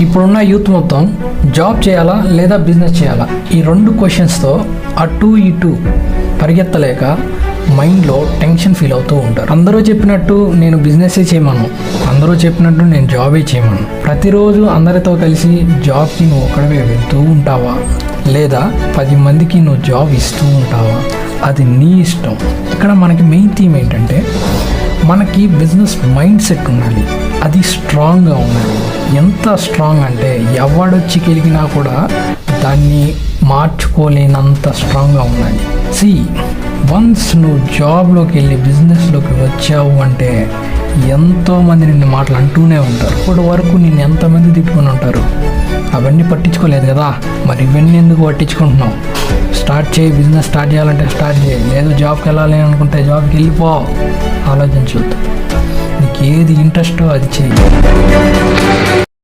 ఇప్పుడున్న యూత్ మొత్తం జాబ్ చేయాలా లేదా బిజినెస్ చేయాలా? ఈ రెండు క్వశ్చన్స్తో అటు ఇటు పరిగెత్తలేక మైండ్లో టెన్షన్ ఫీల్ అవుతూ ఉంటారు. అందరూ చెప్పినట్టు నేను బిజినెసే చేయమను. అందరూ చెప్పినట్టు నేను జాబే చేయమను. ప్రతిరోజు అందరితో కలిసి జాబ్కి నువ్వు ఒక్కడవే వెళ్తూ ఉంటావా? లేదా పది మందికి నువ్వు జాబ్ ఇస్తూ ఉంటావా? అది నీ ఇష్టం. ఇక్కడ మనకి మెయిన్ థీమ్ ఏంటంటే మనకి బిజినెస్ మైండ్ సెట్ ఉండాలి. అది స్ట్రాంగ్గా ఉండాలి. ఎంత స్ట్రాంగ్ అంటే ఎవడొచ్చి గెలిగినా కూడా దాన్ని మార్చుకోలేనంత స్ట్రాంగ్గా ఉండాలి. సి వన్స్ నువ్వు జాబ్లోకి వెళ్ళి బిజినెస్లోకి వచ్చావు అంటే ఎంతోమంది నిన్ను మాటలు అంటూనే ఉంటారు. ఇప్పటి వరకు నిన్ను ఎంతమంది తిట్టుకుని ఉంటారు? అవన్నీ పట్టించుకోలేదు కదా? మరి ఇవన్నీ ఎందుకు పట్టించుకుంటున్నావు? స్టార్ట్ చేయి బిజినెస్ స్టార్ట్ చేయాలంటే స్టార్ట్ చేయి. లేదు జాబ్కి వెళ్ళాలి అనుకుంటే జాబ్కి వెళ్ళిపో. ఆలోచించవద్దు నీకు ఏది ఇంట్రెస్టో అది చేయి